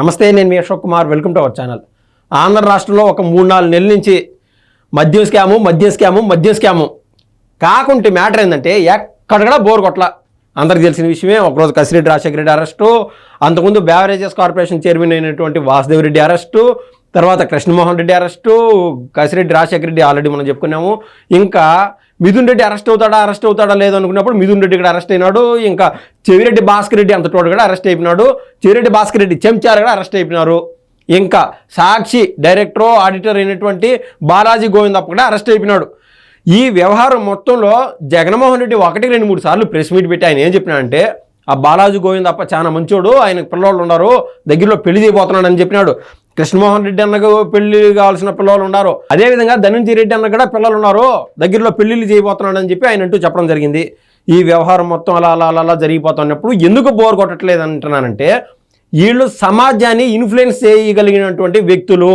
నమస్తే నేను మీ Ashok Kumar. Welcome to our channel. Andhra రాష్ట్రంలో ఒక మూడు నాలుగు నెలల నుంచి మద్యం స్కాము మద్యం స్కాము మద్యం స్కాము. కాకుంటే మ్యాటర్ ఏంటంటే ఎక్కడ బోర్ కొట్ల. అందరికి తెలిసిన విషయమే ఒకరోజు కసిరెడ్డి రాజశేఖర రెడ్డి అరెస్టు అంతకుముందు బ్యావరేజెస్ కార్పొరేషన్ చైర్మన్ అయినటువంటి వాసుదేవ్ రెడ్డి అరెస్టు తర్వాత కృష్ణమోహన్ రెడ్డి అరెస్టు కసిరెడ్డి రాజశేఖర రెడ్డి ఆల్రెడీ మనం చెప్పుకున్నాము. ఇంకా మిథున్ రెడ్డి అరెస్ట్ అవుతాడా అరెస్ట్ అవుతాడా లేదు అనుకున్నప్పుడు మిథున్ రెడ్డి కూడా అరెస్ట్ అయినాడు. ఇంకా చెవిరెడ్డి భాస్కర్ రెడ్డి అంత తోడు కూడా అరెస్ట్ అయిపోయినాడు. చెవిరెడ్డి భాస్కర్ రెడ్డి చెంచారు కూడా అరెస్ట్ అయిపోయినారు. ఇంకా సాక్షి డైరెక్టర్ ఆడిటర్ అయినటువంటి బాలాజీ గోవిందప్ప కూడా అరెస్ట్ అయిపోయినాడు. ఈ వ్యవహారం మొత్తంలో జగన్మోహన్ రెడ్డి ఒకటి రెండు మూడు సార్లు ప్రెస్ మీట్ పెట్టి ఆయన ఏం చెప్పినాడంటే ఆ బాలాజీ గోవిందప్ప చాలా మంచోడు ఆయనకు పిల్లవాళ్ళు ఉన్నారు దగ్గరలో పెళ్ళి చేయబోతున్నాడు అని చెప్పినాడు. కృష్ణమోహన్ రెడ్డి అన్నకు పెళ్ళి కావాల్సిన పిల్లలు ఉన్నారు. అదేవిధంగా ధనంజయ రెడ్డి అన్న కూడా పిల్లలు ఉన్నారు. దగ్గరలో పెళ్ళిళ్ళు చేయబోతున్నాడని చెప్పి ఆయన అంటూ చెప్పడం జరిగింది. ఈ వ్యవహారం మొత్తం అలా అలా అలా అలా జరిగిపోతున్నప్పుడు ఎందుకు బోర్ కొట్టట్లేదు అంటున్నానంటే వీళ్ళు సమాజాన్ని ఇన్ఫ్లుయెన్స్ చేయగలిగినటువంటి వ్యక్తులు.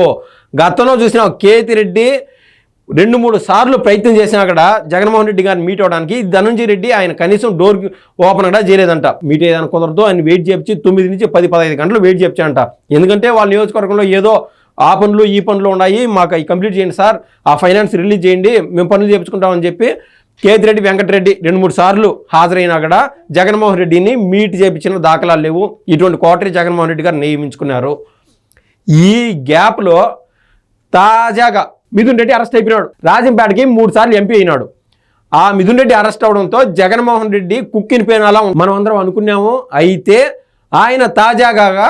గతంలో చూసిన కేతిరెడ్డి రెండు మూడు సార్లు ప్రయత్నం చేసినా అక్కడ జగన్మోహన్ రెడ్డి గారిని మీట్ అవడానికి ధనంజయ రెడ్డి ఆయన కనీసం డోర్ ఓపెన్ కూడా చేయలేదంట. మీట్ ఏదైనా కుదరదు ఆయన వెయిట్ చేపించి తొమ్మిది నుంచి పది పదహైదు గంటలు వెయిట్ చేపించాడంట. ఎందుకంటే వాళ్ళ నియోజకవర్గంలో ఏదో ఆ పనులు ఈ పనులు ఉన్నాయి మాకు అవి కంప్లీట్ చేయండి సార్ ఆ ఫైనాన్స్ రిలీజ్ చేయండి మేము పనులు చేపించుకుంటామని చెప్పి కేతిరెడ్డి వెంకటరెడ్డి రెండు మూడు సార్లు హాజరైనా కూడా జగన్మోహన్ రెడ్డిని మీట్ చేపించిన దాఖలాలు లేవు. ఇటువంటి కోటరి జగన్మోహన్ రెడ్డి గారు నియమించుకున్నారు. ఈ గ్యాప్లో తాజాగా మిథున్ రెడ్డి అరెస్ట్ అయిపోయినాడు. రాజంపేటకి మూడు సార్లు ఎంపీ అయినాడు. ఆ మిథున్ రెడ్డి అరెస్ట్ అవడంతో జగన్మోహన్ రెడ్డి కుక్కిన పేనాలా మనం అందరం అనుకున్నాము. అయితే ఆయన తాజాగా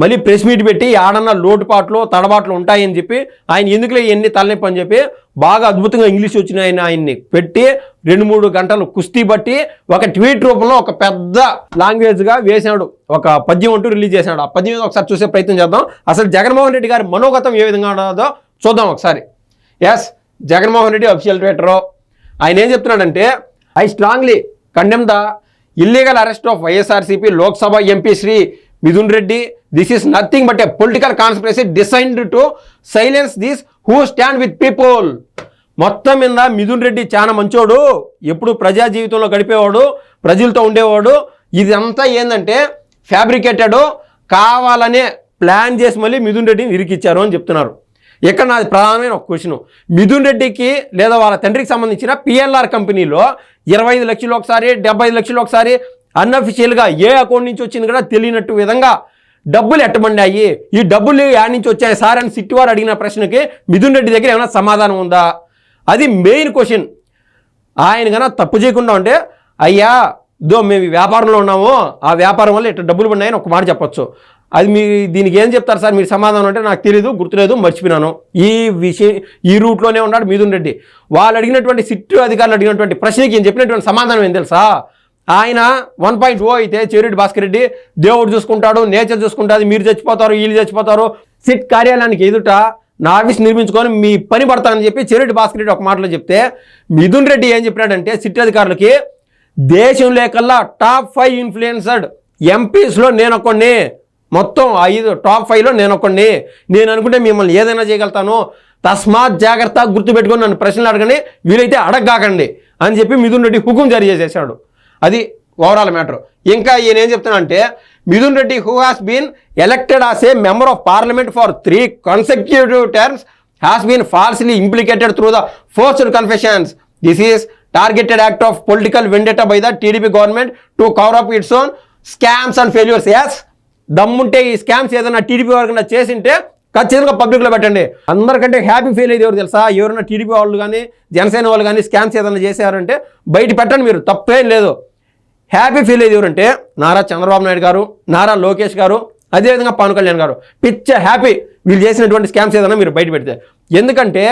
మళ్ళీ ప్రెస్ మీట్ పెట్టి ఆడన్న లోటుపాట్లు తడబాట్లు ఉంటాయని చెప్పి ఆయన ఎందుకులే ఇవన్నీ తలనొప్పి అని చెప్పి బాగా అద్భుతంగా ఇంగ్లీష్ వచ్చిన ఆయన ఆయన్ని పెట్టి రెండు మూడు గంటలు కుస్తీ బట్టి ఒక ట్వీట్ రూపంలో ఒక పెద్ద లాంగ్వేజ్గా వేసాడు ఒక పద్యం అంటూ రిలీజ్ చేశాడు. ఆ పద్యం ఒకసారి చూసే ప్రయత్నం చేద్దాం. అసలు జగన్మోహన్ రెడ్డి గారి మనోగతం ఏ విధంగా ఉండదో చూద్దాం ఒకసారి. S Jaganmohan Reddy official Twitter ఆయన ఏం చెప్తున్నాడంటే I strongly condemn the illegal arrest of YSRCP Lok Sabha MP Shri Mithun Reddy this is nothing but a political conspiracy designed to silence this who stand with people మొత్తం మీద మిథున్ రెడ్డి చాలా మంచోడు. ఎప్పుడు ప్రజా జీవితంలో గడిపేవాడు ప్రజలతో ఉండేవాడు. ఇదంతా ఏంటంటే ఫ్యాబ్రికేటెడ్ కావాలనే ప్లాన్ చేసి మళ్ళీ మిథున్ రెడ్డిని ఇరికిచ్చారు అని చెప్తున్నారు. ఇక్కడ నాది ప్రధానమైన ఒక క్వశ్చన్. మిథున్ రెడ్డికి లేదా వాళ్ళ తండ్రికి సంబంధించిన పిఎల్ఆర్ కంపెనీలో ఇరవై ఐదు లక్షలు ఒకసారి డెబ్బై ఐదు లక్షలు ఒకసారి అన్అఫిషియల్గా ఏ అకౌంట్ నుంచి వచ్చింది కూడా తెలియనట్టు విధంగా డబ్బులు ఎట్టబండాయి ఈ డబ్బులు యాడ్ నుంచి వచ్చాయి సార్ అని సిట్టివారు అడిగిన ప్రశ్నకి మిథున్ రెడ్డి దగ్గర ఏమైనా సమాధానం ఉందా? అది మెయిన్ క్వశ్చన్ ఆయన కన్నా తప్పు చేయకుండా ఉంటే అయ్యా దో మేము వ్యాపారంలో ఉన్నాము ఆ వ్యాపారం వల్ల ఇట్లా డబ్బులు పడినాయని ఒక మాట చెప్పొచ్చు. అది మీ దీనికి ఏం చెప్తారు సార్? మీరు సమాధానం అంటే నాకు తెలియదు గుర్తులేదు మర్చిపోయినాను. ఈ విషయం ఈ రూట్లోనే ఉన్నాడు మిథున్ రెడ్డి. వాళ్ళు అడిగినటువంటి సిట్టు అధికారులు అడిగినటువంటి ప్రశ్నకి ఏం చెప్పినటువంటి సమాధానం ఏం తెలుసా? ఆయన వన్ పాయింట్ ఓ అయితే చెవిరెడ్డి భాస్కర్ రెడ్డి దేవుడు చూసుకుంటాడు నేచర్ చూసుకుంటాడు మీరు చచ్చిపోతారు వీళ్ళు చచ్చిపోతారు. సిట్ కార్యాలయానికి ఎదుట నా ఆఫీస్ నిర్మించుకొని మీ పని పడతానని చెప్పి చెవిరెడ్డి భాస్కర్ రెడ్డి ఒక మాటలో చెప్తే మిథున్ రెడ్డి ఏం చెప్పినాడంటే సిట్ అధికారులకి దేశంలో కల్లా టాప్ ఫైవ్ ఇన్ఫ్లుయెన్సర్డ్ ఎంపీస్లో నేను ఒకడిని మొత్తం ఐదు టాప్ ఫైవ్లో నేను ఒకడిని నేను అనుకుంటే మిమ్మల్ని ఏదైనా చేయగలుగుతాను తస్మాత్ జాగ్రత్త గుర్తుపెట్టుకొని నన్ను ప్రశ్నలు అడగండి వీలైతే అడగగాకండి అని చెప్పి మిథున్ రెడ్డి హుకుం జారీ చేసేసాడు అది ఓవరాల్ మ్యాటర్. ఇంకా ఈయన ఏం చెప్తున్నానంటే Mithun Reddy who has been elected as a member of parliament for three consecutive terms has been falsely implicated through the forced confessions. This is targeted act of political vendetta by the TDP government to cover up its own scams and failures. Yes దమ్ముంటే ఈ scams ఏదైనా TDP వరకు చేసింటే ఖచ్చితంగా పబ్లిక్లో పెట్టండి. అందరికంటే happy feel అయ్యేది ఎవరు తెలుసా? ఎవరైనా టీడీపీ వాళ్ళు కానీ జనసేన వాళ్ళు కానీ స్కామ్స్ ఏదైనా చేశారంటే బయట పెట్టండి మీరు తప్పేం లేదు. హ్యాపీ ఫీల్ అయ్యేది ఎవరంటే నారా చంద్రబాబు నాయుడు గారు నారా లోకేష్ గారు అదేవిధంగా పవన్ కళ్యాణ్ గారు. పిచ్చ హ్యాపీ వీళ్ళు చేసినటువంటి స్కామ్స్ ఏదైనా మీరు బయట పెడితే. ఎందుకంటే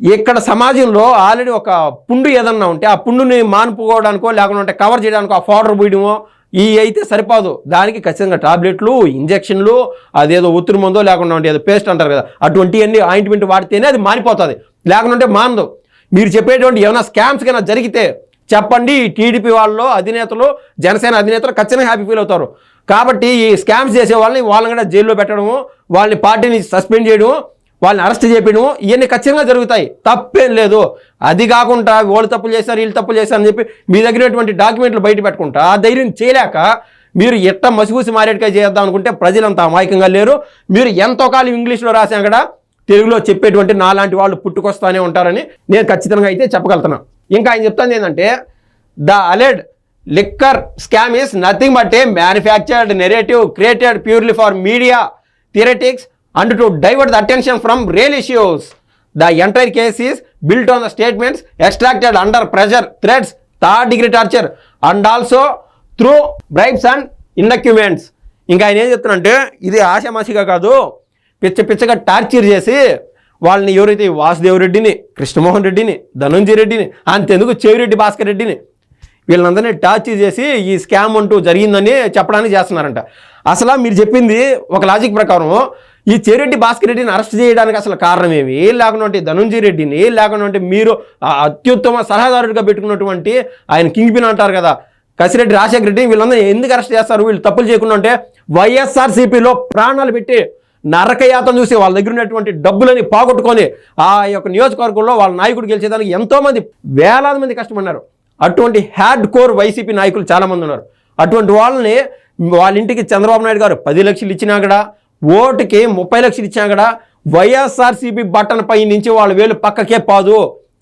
ఇక్కడ సమాజంలో ఆల్రెడీ ఒక పుండు ఏదన్నా ఉంటే ఆ పుండుని మానుకోవడానికో లేకుంటే కవర్ చేయడానికో ఆ పౌడర్ పోయడమో ఈ అయితే సరిపోదు. దానికి ఖచ్చితంగా టాబ్లెట్లు ఇంజెక్షన్లు అదేదో ఒత్తిడి మందో లేకుండా ఉంటే ఏదో పేస్ట్ అంటారు కదా అటువంటివన్నీ ఆయింట్మెంట్ వాడితేనే అది మారిపోతుంది. లేకుంటే మానదు. మీరు చెప్పేటువంటి ఏమైనా స్కామ్స్ కన్నా జరిగితే చెప్పండి. టీడీపీ వాళ్ళు అధినేతలు జనసేన అధినేతలు ఖచ్చితంగా హ్యాపీ ఫీల్ అవుతారు. కాబట్టి ఈ స్కామ్స్ చేసే వాళ్ళని వాళ్ళని కూడా జైల్లో పెట్టడము వాళ్ళని పార్టీని సస్పెండ్ చేయడము వాళ్ళని అరెస్ట్ చేయడం ఇవన్నీ ఖచ్చితంగా జరుగుతాయి. తప్పేం లేదు. అది కాకుండా వాళ్ళు తప్పులు చేశారు వీళ్ళు తప్పులు చేశారు అని చెప్పి మీ దగ్గరటువంటి డాక్యుమెంట్లు బయట పెట్టుకుంటా. ఆ ధైర్యం చేయలేక మీరు ఎట్ట మసిగూసి మారేడుకాయ చేద్దాం అనుకుంటే ప్రజలంత అమాయకంగా లేరు. మీరు ఎంతో కాలం ఇంగ్లీష్లో రాసాం కదా తెలుగులో చెప్పేటువంటి నాలాంటి వాళ్ళు పుట్టుకొస్తానే ఉంటారని నేను ఖచ్చితంగా అయితే చెప్పగలుగుతున్నాను ఇంకా ఆయన చెప్తాను ఏంటంటే the alleged liquor scam is nothing but a manufactured narrative created purely for media theatrics and to divert the attention from real issues the entire case is built on the statements extracted under pressure threats third degree torture and also through bribes and inducements ఇంకా ఆయన ఏం చెప్తున్నారంటే ఇది ఆశామాషిగా కాదు. పిచ్చ పిచ్చగా torture చేసి వాళ్ళని ఎవరైతే వాసుదేవ్ రెడ్డిని కృష్ణమోహన్ రెడ్డిని ధనంజయ రెడ్డిని అంతెందుకు చెవిరెడ్డి భాస్కర్ రెడ్డిని వీళ్ళందరినీ టార్చర్ చేసి ఈ స్కామ్ అంటూ జరిగిందని చెప్పడానికి చేస్తున్నారంట. అసలు మీరు చెప్పింది ఒక లాజిక్ ప్రకారం ఈ చెరెడ్డి భాస్కర్ రెడ్డిని అరెస్ట్ చేయడానికి అసలు కారణం ఏమి? లేకుండా ఉంటే ధనుంజయ రెడ్డిని లేకుండా ఉంటే మీరు అత్యుత్తమ సలహాదారుడిగా పెట్టుకున్నటువంటి ఆయన కింగ్ పిన్ అంటారు కదా కసిరెడ్డి రాజశేఖర రెడ్డి వీళ్ళందరూ ఎందుకు అరెస్ట్ చేస్తారు? వీళ్ళు తప్పులు చేయకుండా ఉంటే వైఎస్ఆర్సీపీలో ప్రాణాలు పెట్టి నరకయాతం చూసి వాళ్ళ దగ్గర ఉన్నటువంటి డబ్బులని పోగొట్టుకొని ఆ యొక్క నియోజకవర్గంలో వాళ్ళ నాయకుడు గెలిచేదానికి ఎంతోమంది వేలాది మంది కష్టపడినారు. అటువంటి హ్యాడ్ కోర్ వైసీపీ నాయకులు చాలామంది ఉన్నారు. అటువంటి వాళ్ళని వాళ్ళ ఇంటికి చంద్రబాబు నాయుడు గారు పది లక్షలు ఇచ్చినా కూడా ఓటుకి ముప్పై లక్షలు ఇచ్చాం కదా వైఎస్ఆర్సీపీ బటన్ పై నుంచి వాళ్ళ వేలు పక్కకే పాదు.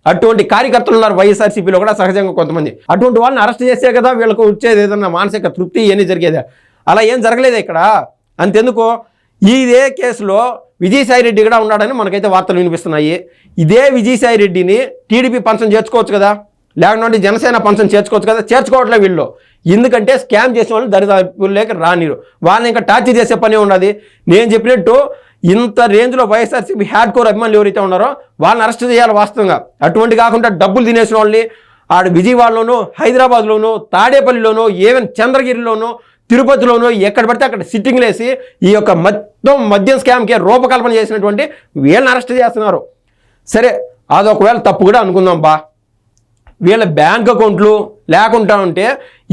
అటువంటి కార్యకర్తలు ఉన్నారు వైఎస్ఆర్సీపీలో కూడా సహజంగా కొంతమంది. అటువంటి వాళ్ళని అరెస్ట్ చేసే కదా వీళ్ళకు వచ్చేది ఏదన్నా మానసిక తృప్తి ఇవన్నీ జరిగేది. అలా ఏం జరగలేదు ఇక్కడ. అంతెందుకు? ఇదే కేసులో విజయసాయి రెడ్డి కూడా ఉన్నాడని మనకైతే వార్తలు వినిపిస్తున్నాయి. ఇదే విజయసాయి రెడ్డిని టీడీపీ పంచం చేర్చుకోవచ్చు కదా? లేకుంటే జనసేన పంచం చేర్చుకోవచ్చు కదా? చేర్చుకోవట్లే వీళ్ళు. ఎందుకంటే స్కామ్ చేసిన వాళ్ళు దరిదాపులు లేక రానిరు. వాళ్ళని ఇంకా టార్చర్ చేసే పని ఉన్నది నేను చెప్పినట్టు ఇంత రేంజ్లో వైఎస్ఆర్సీపీ హ్యాడ్ కోర్ అభిమానులు ఎవరైతే ఉన్నారో వాళ్ళని అరెస్ట్ చేయాలి వాస్తవంగా. అటువంటి కాకుండా డబ్బులు తినేసిన వాళ్ళని ఆడ విజయవాడలోనూ హైదరాబాద్లోనూ తాడేపల్లిలోనూ ఈవెన్ చంద్రగిరిలోనూ తిరుపతిలోనూ ఎక్కడ పడితే అక్కడ సిట్టింగ్లు వేసి ఈ యొక్క మొత్తం మద్యం స్కామ్కి రూపకల్పన చేసినటువంటి వీళ్ళని అరెస్ట్ చేస్తున్నారు. సరే అదొకవేళ తప్పు కూడా అనుకుందాం బా. వీళ్ళ బ్యాంక్ అకౌంట్లు లేకుండా ఉంటే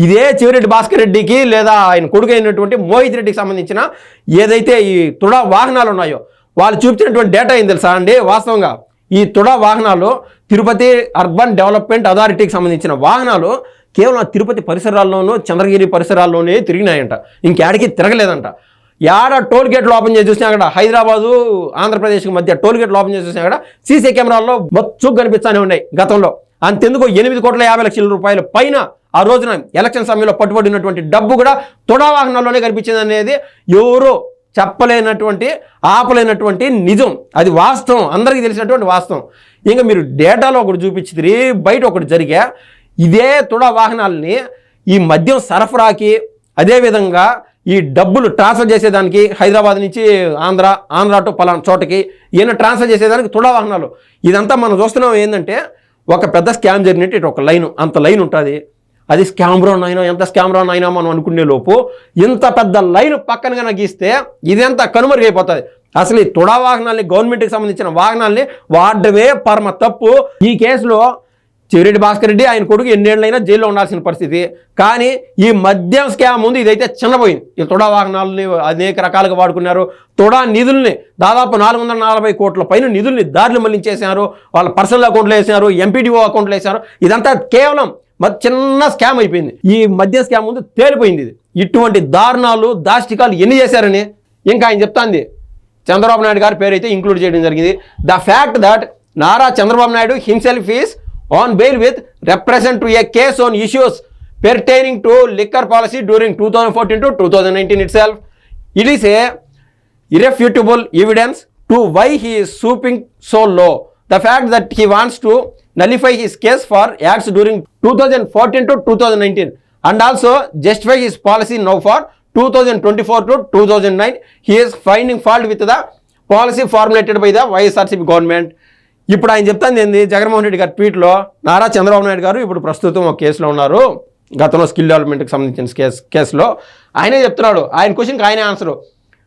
ఇదే చివరెడ్డి భాస్కర్ రెడ్డికి లేదా ఆయన కొడుకు అయినటువంటి మోహిత్ రెడ్డికి సంబంధించిన ఏదైతే ఈ తుడా వాహనాలు ఉన్నాయో వాళ్ళు చూపించినటువంటి డేటా ఏం తెలుసా అండి? వాస్తవంగా ఈ తుడా వాహనాలు తిరుపతి అర్బన్ డెవలప్మెంట్ అథారిటీకి సంబంధించిన వాహనాలు కేవలం తిరుపతి పరిసరాల్లోనూ చంద్రగిరి పరిసరాల్లోనే తిరిగినాయంట. ఇంకేడికి తిరగలేదంట. యాడ టోల్ గేట్లు ఓపెన్ చేసి చూసినా కూడా హైదరాబాదు ఆంధ్రప్రదేశ్కి మధ్య టోల్ గేట్లు ఓపెన్ చేసి చూసినా కూడా సీసీ కెమెరాల్లో మొత్తం కనిపిస్తానే ఉన్నాయి గతంలో. అంతెందుకు ఎనిమిది కోట్ల యాభై లక్షల రూపాయల పైన ఆ రోజున ఎలక్షన్ సమయంలో పట్టుబడినటువంటి డబ్బు కూడా తుడా వాహనాల్లోనే కనిపించింది అనేది ఎవరు చెప్పలేనటువంటి ఆపలేనటువంటి నిజం. అది వాస్తవం. అందరికీ తెలిసినటువంటి వాస్తవం. ఇంకా మీరు డేటాలో ఒకటి చూపించి బయట ఒకటి జరిగా ఇదే తుడా వాహనాలని ఈ మద్యం సరఫరాకి అదేవిధంగా ఈ డబ్బులు ట్రాన్స్ఫర్ చేసేదానికి హైదరాబాద్ నుంచి ఆంధ్ర ఆంధ్ర టు పలానా చోటకి ఈయన ట్రాన్స్ఫర్ చేసేదానికి తుడా వాహనాలు ఇదంతా మనం చూస్తున్నాం ఏంటంటే ఒక పెద్ద స్కామ్ జరిగినట్టు ఇటు ఒక లైన్ అంత లైన్ ఉంటుంది. అది స్కామ్ నైనా అయినా ఎంత స్కామ్ రోన్ అయినా మనం అనుకునే లోపు ఇంత పెద్ద లైన్ పక్కన కనుక గీస్తే ఇదంతా కనుమరుగైపోతుంది. అసలు ఈ తుడా వాహనాల్ని గవర్నమెంట్కి సంబంధించిన వాహనాల్ని వాడమే పరమ తప్పు. ఈ కేసులో చెవిరెడ్డి భాస్కర్ రెడ్డి ఆయన కొడుకు ఎన్నేళ్ళైనా జైల్లో ఉండాల్సిన పరిస్థితి. కానీ ఈ మద్యం స్కామ్ ఉంది ఇదైతే చిన్నపోయింది ఈ తుడా వాహనాలని అనేక రకాలుగా వాడుకున్నారు. తుడా నిధుల్ని దాదాపు నాలుగు వందల నలభై కోట్ల పైన నిధుల్ని దారులు మళ్ళించేశారు. వాళ్ళ పర్సనల్ అకౌంట్లో వేశారు ఎంపీడీఓ అకౌంట్లో వేశారు. ఇదంతా కేవలం మరి చిన్న స్కామ్ అయిపోయింది. ఈ మద్యం స్కామ్ ముందు తేలిపోయింది ఇది. ఇటువంటి దారుణాలు దాష్టికాలు ఎన్ని చేశారని ఇంకా ఆయన చెప్తాంది. చంద్రబాబు నాయుడు గారి పేరు అయితే ఇంక్లూడ్ చేయడం జరిగింది. The fact that Nara Chandrababu Naidu himself is on bail with represent to a case on issues pertaining to liquor policy during 2014 to 2019 itself. It is a irrefutable evidence to why he is swooping so low. The fact that he wants to nullify his case for acts during 2014 to 2019 and also justify his policy now for 2024 to 2009. He is finding fault with the policy formulated by the YSRCP government. ఇప్పుడు ఆయన చెప్తాను ఏంది? జగన్మోహన్ రెడ్డి గారి ట్వీట్లో నారా చంద్రబాబు నాయుడు గారు ఇప్పుడు ప్రస్తుతం ఒక కేసులో ఉన్నారు. గతంలో స్కిల్ డెవలప్మెంట్కి సంబంధించిన కేసు కేసులో ఆయనే చెప్తున్నాడు. ఆయన క్వశ్చన్కి ఆయనే ఆన్సరు.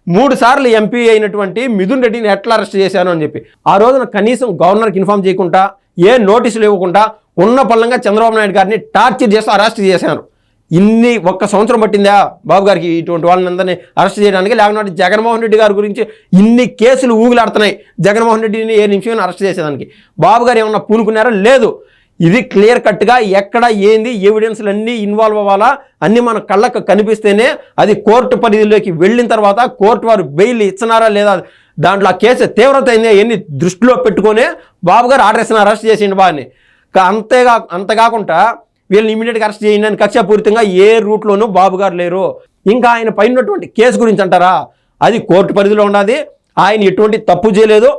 మూడు సార్లు ఎంపీ అయినటువంటి మిథున్ రెడ్డిని ఎట్లా అరెస్ట్ చేశాను అని చెప్పి. ఆ రోజున కనీసం గవర్నర్కి ఇన్ఫామ్ చేయకుండా ఏ నోటీసులు ఇవ్వకుండా ఉన్న పళ్ళంగా చంద్రబాబు నాయుడు గారిని టార్చర్ చేస్తూ అరెస్ట్ చేశారు. ఇన్ని ఒక్క సంవత్సరం పట్టిందా బాబు గారికి ఇటువంటి వాళ్ళందరినీ అరెస్ట్ చేయడానికి? లేకపోతే జగన్మోహన్ రెడ్డి గారి గురించి ఇన్ని కేసులు ఊగులాడుతున్నాయి. జగన్మోహన్ రెడ్డిని ఏ నిమిషం అరెస్ట్ చేసేదానికి. బాబు గారు ఏమన్నా పూనుకున్నారా? లేదు. ఇది క్లియర్ కట్గా ఎక్కడ ఏంది ఎవిడెన్స్లు అన్నీ ఇన్వాల్వ్ అవ్వాలా? అన్నీ మన కళ్ళకు కనిపిస్తేనే అది కోర్టు పరిధిలోకి వెళ్ళిన తర్వాత కోర్టు వారు బెయిల్ ఇచ్చినారా లేదా? దాంట్లో ఆ కేసు తీవ్రత అయింది ఎన్ని దృష్టిలో పెట్టుకొని బాబు గారు ఆర్డర్ ఇస్తున్న అరెస్ట్ చేసిండు బాని అంతేగా అంతకాకుండా వీళ్ళని ఇమీడియట్గా అరెస్ట్ చేయండి అని కక్షపూరితంగా ఏ రూట్లోనూ బాబు గారు లేరు. ఇంకా ఆయన పైన ఉన్నటువంటి కేసు గురించి అంటారా? అది కోర్టు పరిధిలో ఉన్నది. ఆయన ఎటువంటి తప్పు చేయలేదు.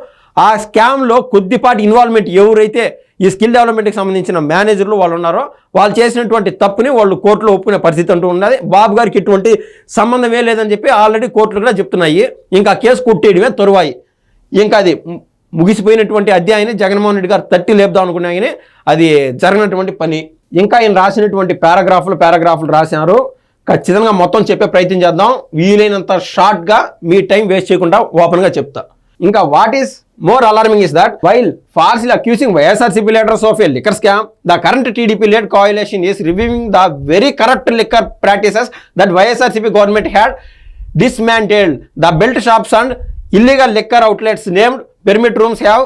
ఆ స్కామ్లో కొద్దిపాటి ఇన్వాల్వ్మెంట్ ఎవరైతే ఈ స్కిల్ డెవలప్మెంట్కి సంబంధించిన మేనేజర్లు వాళ్ళు ఉన్నారో వాళ్ళు చేసినటువంటి తప్పుని వాళ్ళు కోర్టులో ఒప్పుకునే పరిస్థితి అంటూ ఉన్నది. బాబు గారికి ఎటువంటి సంబంధమే లేదని చెప్పి ఆల్రెడీ కోర్టులు కూడా చెప్తున్నాయి. ఇంకా కేసు కుట్టేయడమే తరువాయి. ఇంకా అది ముగిసిపోయినటువంటి అధ్యాయాన్ని జగన్మోహన్ రెడ్డి గారు తట్టి లేపుదాం అనుకున్నాయని అది జరిగినటువంటి పని. ఇంకా ఆయన రాసినటువంటి పారాగ్రాఫ్లు పారాగ్రాఫ్లు రాశారు. ఖచ్చితంగా మొత్తం చెప్పే ప్రయత్నం చేద్దాం. వీలైనంత షార్ట్గా మీ టైం వేస్ట్ చేయకుండా ఓపెన్గా చెప్తా. ఇంకా what is more alarming is that while falsely accusing YSRCP leaders of a liquor scam the current TDP led coalition is reviving the very corrupt liquor practices that YSRCP government had dismantled the belt shops and illegal liquor outlets named permit rooms have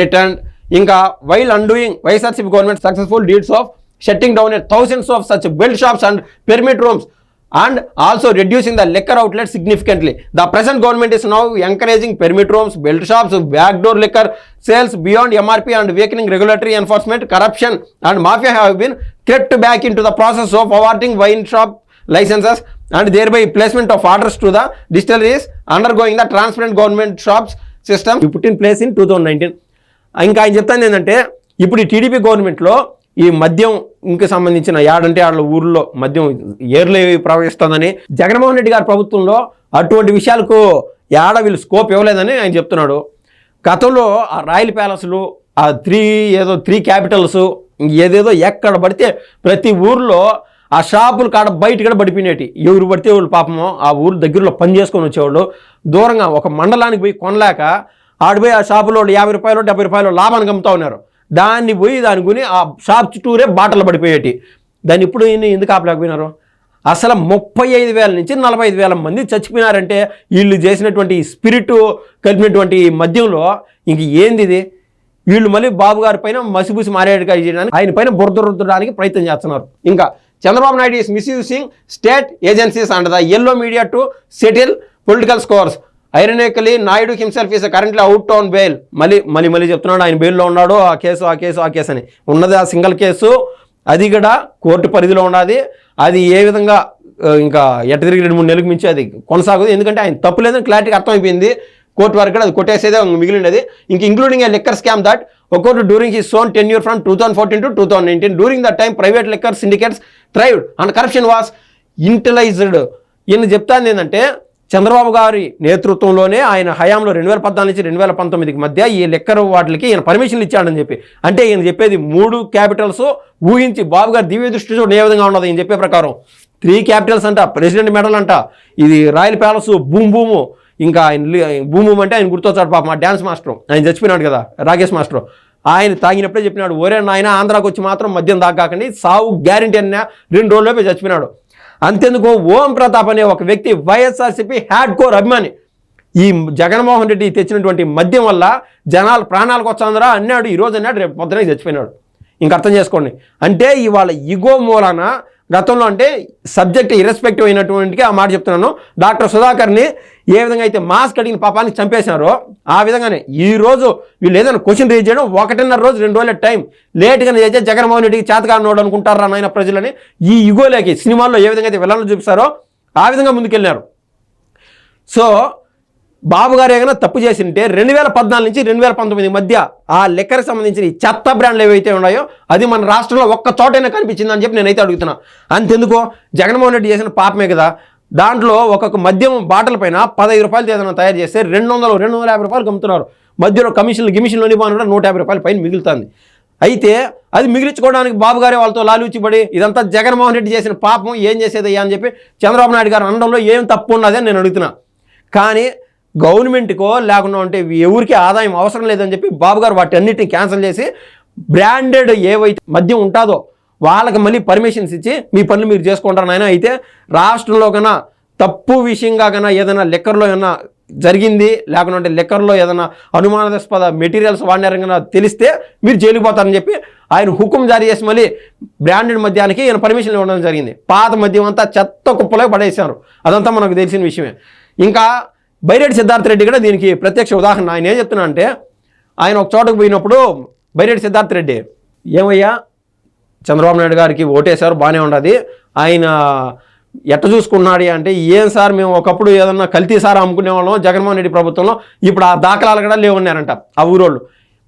return ఇంకా while undoing YSRCP government successful deeds of shutting down thousands of such belt shops and permit rooms and also reducing the liquor outlet significantly the present government is now encouraging permit rooms belt shops back door liquor sales beyond MRP and weakening regulatory enforcement corruption and mafia have been crept back into the process of awarding wine shop licences and thereby placement of orders to the distilleries under going the transparent government shops system ఇప్పుడు in place in two thousand nineteen ఇంకా ఆయన చెప్తాను ఏంటంటే ఇప్పుడు ఈ TDP గవర్నమెంట్లో ఈ మద్యం ఇంక సంబంధించిన యాడంటే ఆడ ఊర్లో మద్యం ఏర్లు ప్రవహిస్తుందని జగన్మోహన్ రెడ్డి గారి ప్రభుత్వంలో అటువంటి విషయాలకు యాడ వీళ్ళు స్కోప్ ఇవ్వలేదని ఆయన చెప్తున్నాడు. గతంలో ఆ రాయల్ ప్యాలెస్లు ఆ త్రీ ఏదో త్రీ క్యాపిటల్స్ ఏదేదో ఎక్కడ పడితే ప్రతి ఊర్లో ఆ షాపులు కాడ బయట కూడా పడిపోయినట్టు. ఎవరు పడితే వాళ్ళు పాపమో ఆ ఊరు దగ్గరలో పని చేసుకొని వచ్చేవాళ్ళు. దూరంగా ఒక మండలానికి పోయి కొనలేక ఆడిపోయి ఆ షాపులో యాభై రూపాయలు డెబ్బై రూపాయలు లాభానికి అమ్ముతా ఉన్నారు. దాన్ని పోయి దాని కొని ఆ షాప్ చుట్టూరే బాటలు పడిపోయేటి. దాన్ని ఇప్పుడు ఎందుకు ఆపలేకపోయినారు? అసలు ముప్పై ఐదు వేల నుంచి నలభై ఐదు వేల మంది చచ్చిపోయినారంటే వీళ్ళు చేసినటువంటి స్పిరిట్ కలిపినటువంటి మద్యంలో ఇంక ఏంది ఇది? వీళ్ళు మళ్ళీ బాబు గారి పైన మసిబుసి మారేడుగా చేయడానికి ఆయన పైన బురదరుద్దడానికి ప్రయత్నం చేస్తున్నారు. ఇంకా Chandrababu Naidu is misusing state agencies and the yellow media to settle political scores ironically Naidu himself is currently out on bail మళ్ళీ మళ్ళీ మళ్ళీ చెప్తున్నాడు ఆయన బెయిల్లో ఉన్నాడు ఆ కేసు ఆ కేసు ఆ కేసు అని. ఉన్నది ఆ సింగిల్ కేసు అది కూడా కోర్టు పరిధిలో ఉన్నది అది ఏ విధంగా ఇంకా ఎట్ట తిరిగి రెండు మూడు నెలలకు మించి అది కొనసాగదు. ఎందుకంటే ఆయన తప్పు లేదని క్లారిటీగా అర్థమైపోయింది. కోర్టు వరకు అది కొట్టేసేదే మిగిలినది ఇంక including a liquor scam that occurred during his own tenure from two thousand fourteen to two thousand nineteen during that time private liquor syndicates thrived and corruption was institutionalised ఈయన చెప్తాను ఏంటంటే చంద్రబాబు గారి నేతృత్వంలోనే ఆయన హయాంలో రెండు వేల పద్నాలుగు నుంచి రెండు వేల పంతొమ్మిదికి మధ్య ఈ లెక్కర్ వాటికి ఈయన పర్మిషన్లు ఇచ్చాడని చెప్పి. అంటే ఈయన చెప్పేది మూడు క్యాపిటల్స్ ఊహించి బాబు గారి దివ్య దృష్టి చూడండి ఏ విధంగా ఉన్నది ఈయన చెప్పే ప్రకారం. త్రీ క్యాపిటల్స్ అంట ప్రెసిడెంట్ మెడల్ అంట ఇది రాయల్ ప్యాలెస్ భూమ్ భూము ఇంకా ఆయన లి- బూమ్ అంటే ఆయన గుర్తొచ్చాడు పాప మా డ్యాన్స్ మాస్టర్ ఆయన చచ్చిపోయినాడు కదా రాకేష్ మాస్టర్ ఆయన తాగినప్పుడే చెప్పినాడు ఒరే నాయన ఆంధ్రాకి వచ్చి మాత్రం మద్యం దాకాకండి సావు గ్యారంటీ అన్న రెండు రోజుల్లోపే చచ్చిపోయినాడు. అంతెందుకు ఓం ప్రతాప్ అనే ఒక వ్యక్తి వైఎస్ఆర్సీపీ హ్యాడ్ కోర్ అభిమాని. ఈ జగన్మోహన్ రెడ్డి తెచ్చినటువంటి మద్యం వల్ల జనాలు ప్రాణాలకు వచ్చాందరా అన్నాడు. ఈరోజు అన్నాడు రేపు పొద్దునే చచ్చిపోయినాడు. ఇంక అర్థం చేసుకోండి. అంటే ఇవాళ ఇగో మూలాన గతంలో అంటే సబ్జెక్ట్ ఇరెస్పెక్టివ్ అయినటువంటికి ఆ మాట చెప్తున్నాను. డాక్టర్ సుధాకర్ని ఏ విధంగా అయితే మాస్క్ అడిగిన పాపానికి చంపేశారో ఆ విధంగానే ఈ రోజు వీళ్ళు ఏదైనా క్వశ్చన్ రీజ్ చేయడం ఒకటిన్నర రోజు రెండు రోజుల టైం లేట్గా చేస్తే జగన్మోహన్ రెడ్డికి చేతకానోడు అనుకుంటారా నాయన ప్రజలని? ఈ ఇగోలేకి సినిమాల్లో ఏ విధంగా అయితే విలన్లు చూపిస్తారో ఆ విధంగా ముందుకెళ్ళారు సో బాబు గారు ఏమైనా తప్పు చేసింటే రెండు వేల పద్నాలుగు నుంచి రెండు వేల పంతొమ్మిది మధ్య ఆ లెక్కర్కి సంబంధించిన చెత్త బ్రాండ్లు ఏవైతే ఉన్నాయో అది మన రాష్ట్రంలో ఒక్క చోటైనా కనిపించిందని చెప్పి నేనైతే అడుగుతున్నా. అంతెందుకో? జగన్మోహన్ రెడ్డి చేసిన పాపమే కదా. దాంట్లో ఒక్కొక్క మద్యం బాటల పైన పదహైదు రూపాయలు ఏదైనా తయారు చేస్తే రెండు వందలు రెండు వందల యాభై రూపాయలు అమ్ముతున్నారు మధ్యలో కమిషన్లు గిమిషన్లు ఇవ్వని కూడా నూట యాభై రూపాయల పైన మిగులుతుంది. అయితే అది మిగిలించుకోవడానికి బాబు గారే వాళ్ళతో లాలూచిపడి ఇదంతా జగన్మోహన్ రెడ్డి చేసిన పాపం ఏం చేసేదయ్యా అని చెప్పి చంద్రబాబు నాయుడు గారు అనడంలో ఏం తప్పు ఉన్నదని నేను అడుగుతున్నా. కానీ గవర్నమెంట్కో లేకుండా ఉంటే ఎవరికి ఆదాయం అవసరం లేదని చెప్పి బాబు గారు వాటి అన్నిటిని క్యాన్సిల్ చేసి బ్రాండెడ్ ఏవైతే మద్యం ఉంటుందో వాళ్ళకి మళ్ళీ పర్మిషన్స్ ఇచ్చి మీ పనులు మీరు చేసుకుంటారు నాయన. అయితే రాష్ట్రంలో కన్నా తప్పు విషయంగా కన్నా ఏదైనా లెక్కర్లో ఏదైనా జరిగింది లేకుంటే లెక్కర్లో ఏదైనా అనుమానాస్పద మెటీరియల్స్ వాడినారని తెలిస్తే మీరు జైలుకి పోతారని చెప్పి ఆయన హుకుం జారీ చేసి మళ్ళీ బ్రాండెడ్ మద్యానికి ఈయన పర్మిషన్ ఇవ్వడం జరిగింది. పాత మద్యం అంతా చెత్త కుప్పలో పడేశారు. అదంతా మనకు తెలిసిన విషయమే. ఇంకా బైరెడ్డి సిద్ధార్థ రెడ్డి కూడా దీనికి ప్రత్యక్ష ఉదాహరణ. ఆయన ఏం చెప్తున్నా అంటే ఆయన ఒక చోటకు పోయినప్పుడు బైరెడ్డి సిద్ధార్థ రెడ్డి ఏమయ్యా చంద్రబాబు నాయుడు గారికి ఓటేశారు బాగానే ఉండదు. ఆయన ఎట్ట చూసుకున్నాడు అంటే ఏం సార్ మేము ఒకప్పుడు ఏదన్నా కల్తీ సార్ అమ్ముకునే వాళ్ళం జగన్మోహన్ రెడ్డి ప్రభుత్వంలో ఇప్పుడు ఆ దాఖలాలు కూడా లేవున్నారంట ఆ ఊరోళ్ళు.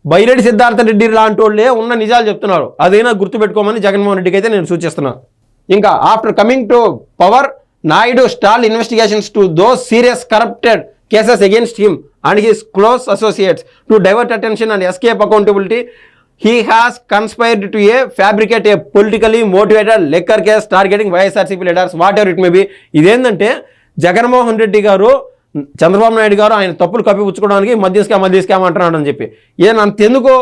బైరెడ్డి సిద్ధార్థ రెడ్డి లాంటి వాళ్ళే ఉన్న నిజాలు చెప్తున్నారు. అదైనా గుర్తుపెట్టుకోమని జగన్మోహన్ రెడ్డికి అయితే నేను సూచిస్తున్నాను ఇంకా after coming to power Naidu stall investigations to those serious corrupted cases against him and his close associates to divert attention and escape accountability. He has conspired to a fabricate a politically motivated liquor case targeting YSRCP leaders whatever it may be. ఇదేంటంటే జగన్మోహన్ రెడ్డి గారు చంద్రబాబు నాయుడు గారు ఆయన తప్పులు కప్పిపుచ్చుకోవడానికి మధ్య scam మధ్య scam అంటున్నాడు అని చెప్పి. ఈయన అంతెందుకు?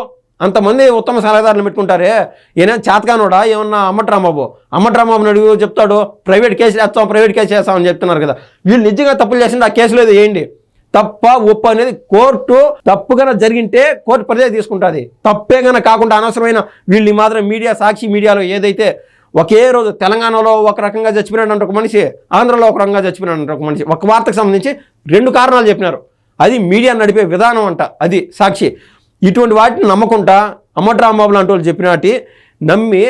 అంతమంది ఉత్తమ సలహాదారులు పెట్టుకుంటారే? ఈయన చేతకానోడా ఏమన్నా అమ్మట్రాంబాబు అమ్మట్రాంబాబుని అడుగు చెప్తాడు ప్రైవేట్ కేసు వేస్తాం ప్రైవేట్ కేసు వేస్తామని చెప్తున్నారు కదా. వీళ్ళు నిజంగా తప్పులు చేసింది? ఆ కేసులో ఏదో వేయండి తప్ప ఒప్పు అనేది కోర్టు తప్పుగా జరిగింటే కోర్టు పరిధి తీసుకుంటుంది. తప్పే గన కాకుండా అనవసరమైన వీళ్ళు ఈ మాత్రం మీడియా సాక్షి మీడియాలో ఏదైతే ఒకే రోజు తెలంగాణలో ఒక రకంగా చచ్చిపోయినాడు అంటే ఒక మనిషి ఆంధ్రలో ఒక రకంగా చచ్చిపోయినాడు అంటే ఒక మనిషి. ఒక వార్తకు సంబంధించి రెండు కారణాలు చెప్పినారు. అది మీడియా నడిపే విధానం అంట. అది సాక్షి. ఇటువంటి వాటిని నమ్మకుండా అమ్మట్రాంబాబు లాంటి వాళ్ళు చెప్పినట్టు నమ్మి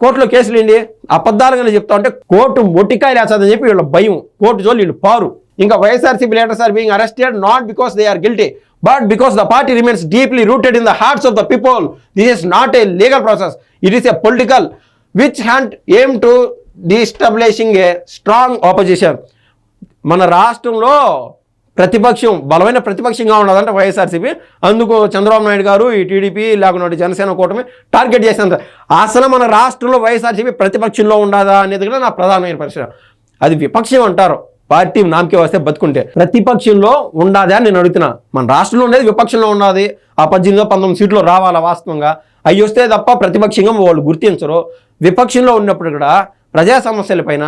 కోర్టులో కేసులు ఏంటి? అబద్ధాలుగానే చెప్తా ఉంటే కోర్టు మొట్టికాయలు వేస్తుందని చెప్పి వీళ్ళ భయం. కోర్టు జోలు వీళ్ళు పారు. ఇంకా YSRCP leaders are being arrested not because they are guilty but because the party remains deeply rooted in the hearts of the people this is not a legal process it is a political witch hunt aim to destabilising a strong opposition మన రాష్ట్రంలో ప్రతిపక్షం బలమైన ప్రతిపక్షంగా ఉన్నదంటే వైఎస్ఆర్సీపీ. అందుకు చంద్రబాబు నాయుడు గారు ఈ TDP లేకుండా జనసేన కూటమి టార్గెట్ చేసినంత. అసలు మన రాష్ట్రంలో వైఎస్ఆర్సీపీ ప్రతిపక్షంలో ఉండదా అనేది కూడా నా ప్రధానమైన ప్రశ్న. అది విపక్షం అంటారు. పార్టీ నామకే వస్తే బతుకుంటే ప్రతిపక్షంలో ఉండాదా అని నేను అడుగుతున్నా. మన రాష్ట్రంలో ఉండేది విపక్షంలో ఉన్నది. ఆ పద్దెనిమిదో పంతొమ్మిది సీట్లు రావాలా వాస్తవంగా? అవి వస్తే తప్ప ప్రతిపక్షంగా వాళ్ళు గుర్తించరు. విపక్షంలో ఉన్నప్పుడు కూడా ప్రజా సమస్యలపైన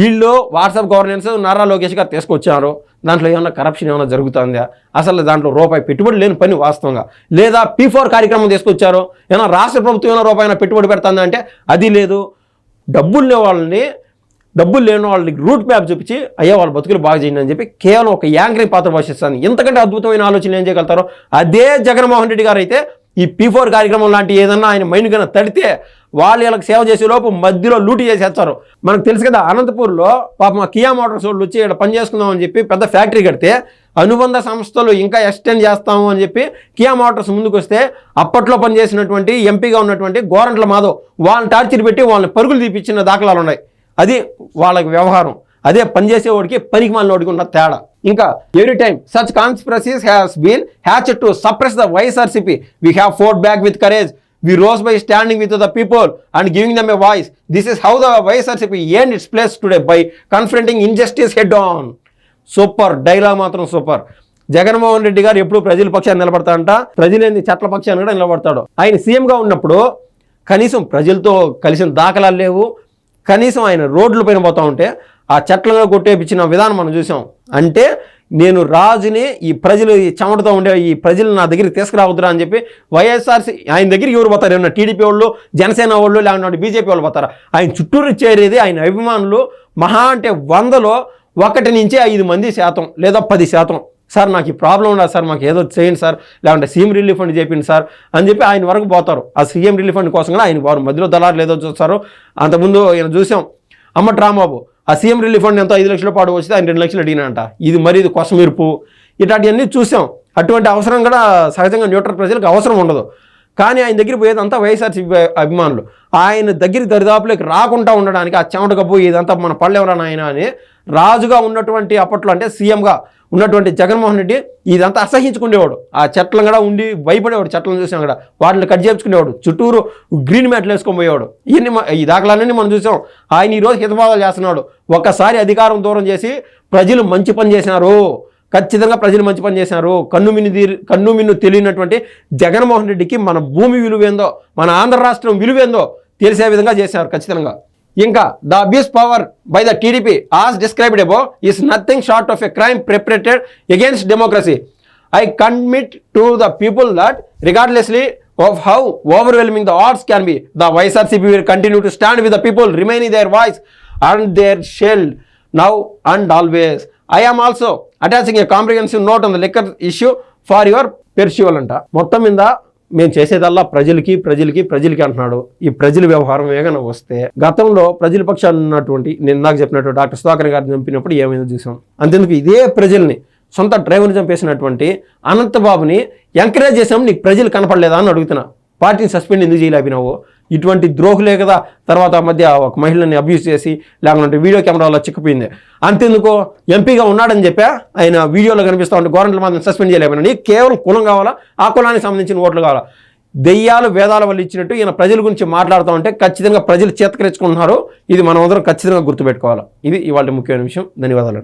వీళ్ళు వాట్సాప్ గవర్నెన్స్ నారా లోకేష్ గారు తీసుకొచ్చారు. దాంట్లో ఏమైనా కరప్షన్ ఏమైనా జరుగుతుందా? అసలు దాంట్లో రూపాయి పెట్టుబడి లేని పని వాస్తవంగా. లేదా పీ ఫోర్ కార్యక్రమం తీసుకొచ్చారు. ఏమైనా రాష్ట్ర ప్రభుత్వం ఏమైనా రూపాయి పెట్టుబడి పెడుతుందా అంటే అది లేదు. డబ్బులు లేని వాళ్ళని డబ్బులు లేని వాళ్ళకి రూట్ మ్యాప్ చూపించి అయ్యా వాళ్ళ బతుకులు బాగా చేయండి అని చెప్పి కేవలం ఒక యాంకరింగ్ పాత్ర పోషిస్తాను. ఎంతకంటే అద్భుతమైన ఆలోచన ఏం చేయగలుగుతారో అదే జగన్మోహన్ రెడ్డి గారు అయితే ఈ పీ ఫోర్ కార్యక్రమం లాంటి ఏదన్నా ఆయన మైండ్ కన్నా తడితే వాళ్ళు వీళ్ళకి సేవ చేసే లోపు మధ్యలో లూటీ చేసేస్తారు మనకు తెలుసు కదా అనంతపూర్లో పాపం కియా మోటార్స్ వాళ్ళు వచ్చి ఇక్కడ పని చేసుకుందాం అని చెప్పి పెద్ద ఫ్యాక్టరీ కడితే అనుబంధ సంస్థలు ఇంకా ఎక్స్టెండ్ చేస్తాము అని చెప్పి కియా మోటార్స్ ముందుకు వస్తే అప్పట్లో పనిచేసినటువంటి ఎంపీగా ఉన్నటువంటి గోరంట్ల మాధవ్ వాళ్ళని టార్చర్ పెట్టి వాళ్ళని పరుగులు తీపిచ్చిన దాఖలాలు ఉన్నాయి. అది వాళ్ళకి వ్యవహారం. అదే పనిచేసేవాడికి పనికి మాలినోడికి ఉన్న తేడా. ఇంకా every time such conspiracies has been hatched to suppress the YSRCP we have fought back with courage we rose by standing with the people and giving them a voice this is how the YSRCP an its place today by confronting injustice head on super dialogue మాత్రం super Jaganmohan Reddy గారు ఎప్పుడు ప్రజల పక్షాన్ని నిలబడతాడంట? ప్రజలేని చట్ల పక్షాన్ని కూడా నిలబడతాడు. ఆయన సీఎంగా ఉన్నప్పుడు కనీసం ప్రజలతో కలిసిన దాఖలాలు లేవు. కనీసం ఆయన రోడ్ల పైన పోతా ఉంటే ఆ చెట్లలో కొట్టేపించిన విధానం మనం చూసాం. అంటే నేను రాజుని ఈ ప్రజలు ఈ చెమటతో ఉండే ఈ ప్రజలు నా దగ్గరికి తీసుకురావద్దురా అని చెప్పి వైఎస్ఆర్సీ ఆయన దగ్గర ఎవరు పోతారు? ఏమన్నా టీడీపీ వాళ్ళు జనసేన వాళ్ళు లేకుంటే బీజేపీ వాళ్ళు పోతారు? ఆయన చుట్టూరు చేరేది ఆయన అభిమానులు మహా అంటే వందలో ఒకటి నుంచి ఐదు మంది శాతం లేదా పది శాతం. సార్ నాకు ఈ ప్రాబ్లం ఉండదు సార్ మాకు ఏదో చేయండి సార్ లేకుంటే సీఎం రిలీఫ్ ఫండ్ చేయండి సార్ అని చెప్పి ఆయన వరకు పోతారు. ఆ సీఎం రిలీఫ్ ఫండ్ కోసం కూడా ఆయన వారు మధ్యలో దళారులు ఏదో చూస్తారు. అంతకుముందు ఆయన చూసాం. అమ్మ రాంబాబు ఆ సీఎం రిలీఫ్ ఫండ్ ఎంతో ఐదు లక్షల పాటు వస్తే ఆయన రెండు లక్షలు అడిగినంట ఇది మరి ఇది కొసమిరుపు. ఇట్లాంటివన్నీ చూసాం. అటువంటి అవసరం కూడా సహజంగా న్యూట్రల్ ప్రజలకు అవసరం ఉండదు. కానీ ఆయన దగ్గరికి పోయేదంతా వైఎస్ఆర్సీపీ అభిమానులు. ఆయన దగ్గర దరిదాపులోకి రాకుండా ఉండడానికి ఆ చెమట కప్పు ఇదంతా మన పళ్ళెవరా నాయన అని రాజుగా ఉన్నటువంటి అప్పట్లో అంటే సీఎంగా ఉన్నటువంటి జగన్మోహన్ రెడ్డి ఇదంతా అసహించుకునేవాడు. ఆ చెట్లను కూడా ఉండి భయపడేవాడు చెట్లను చూసాం కూడా. వాటిని కట్ చేపించుకునేవాడు చుట్టూరు గ్రీన్ మ్యాట్లు వేసుకొని పోయేవాడు. ఇవన్నీ ఈ దాఖలాన్ని మనం చూసాం. ఆయన ఈరోజు హితబాధాలు చేస్తున్నాడు. ఒక్కసారి అధికారం దూరం చేసి ప్రజలు మంచి పని చేసినారు. ఖచ్చితంగా ప్రజలు మంచి పని చేశారు కన్ను మిన్ను తీరి కన్ను మిన్ను తెలియనటువంటి జగన్మోహన్ రెడ్డికి మన భూమి విలువేందో మన ఆంధ్ర రాష్ట్రం విలువేందో తెలిసే విధంగా చేశారు ఖచ్చితంగా. ఇంకా the abuse power by the TDP as described above is nothing short of a crime perpetrated against democracy I commit to the people that regardlessly of how overwhelming the odds can be. The YSRCP will continue to stand with the people, remaining their voice and their shield now and always. I am also attaching a comprehensive note on the liquor issue for your perusal అంట మొత్తం మీద మేము చేసేదల్లా ప్రజలకి ప్రజలకి ప్రజలకి అంటున్నాడు. ఈ ప్రజల వ్యవహారం ఏమైనా వస్తే గతంలో ప్రజల పక్షాన్ని ఉన్నటువంటి నేను నాకు చెప్పినట్టు డాక్టర్ సుధాకర్ గారిని చంపినప్పుడు ఏమైందో చూసాం. అంతేందుకు ఇదే ప్రజల్ని సొంత డ్రైవర్ని చంపేసినటువంటి అనంతబాబుని ఎంకరేజ్ చేసాం నీకు ప్రజలు కనపడలేదా అని అడుగుతున్నా. పార్టీని సస్పెండ్ ఎందుకు చేయలేపినావు ఇటువంటి ద్రోహులే కదా. తర్వాత మధ్య ఒక మహిళని అబ్యూస్ చేసి లేకుంటే వీడియో కెమెరాలో చిక్కిపోయింది. అంతెందుకు ఎంపీగా ఉన్నాడని చెప్పా. ఆయన వీడియోలో కనిపిస్తూ ఉంటే గవర్నమెంట్ మాత్రం సస్పెండ్ చేయలేకపోయినా. నీకు కేవలం కులం కావాలా? ఆ కులానికి సంబంధించిన ఓట్లు కావాలా? దెయ్యాలు వేదాల వల్ల ఇచ్చినట్టు ఈయన ప్రజల గురించి మాట్లాడుతూ ఉంటే ఖచ్చితంగా ప్రజలు చేతకరించుకుంటున్నారు. ఇది మనం అందరం ఖచ్చితంగా గుర్తుపెట్టుకోవాలి. ఇది ఇవాళ ముఖ్యమైన విషయం. ధన్యవాదాలు.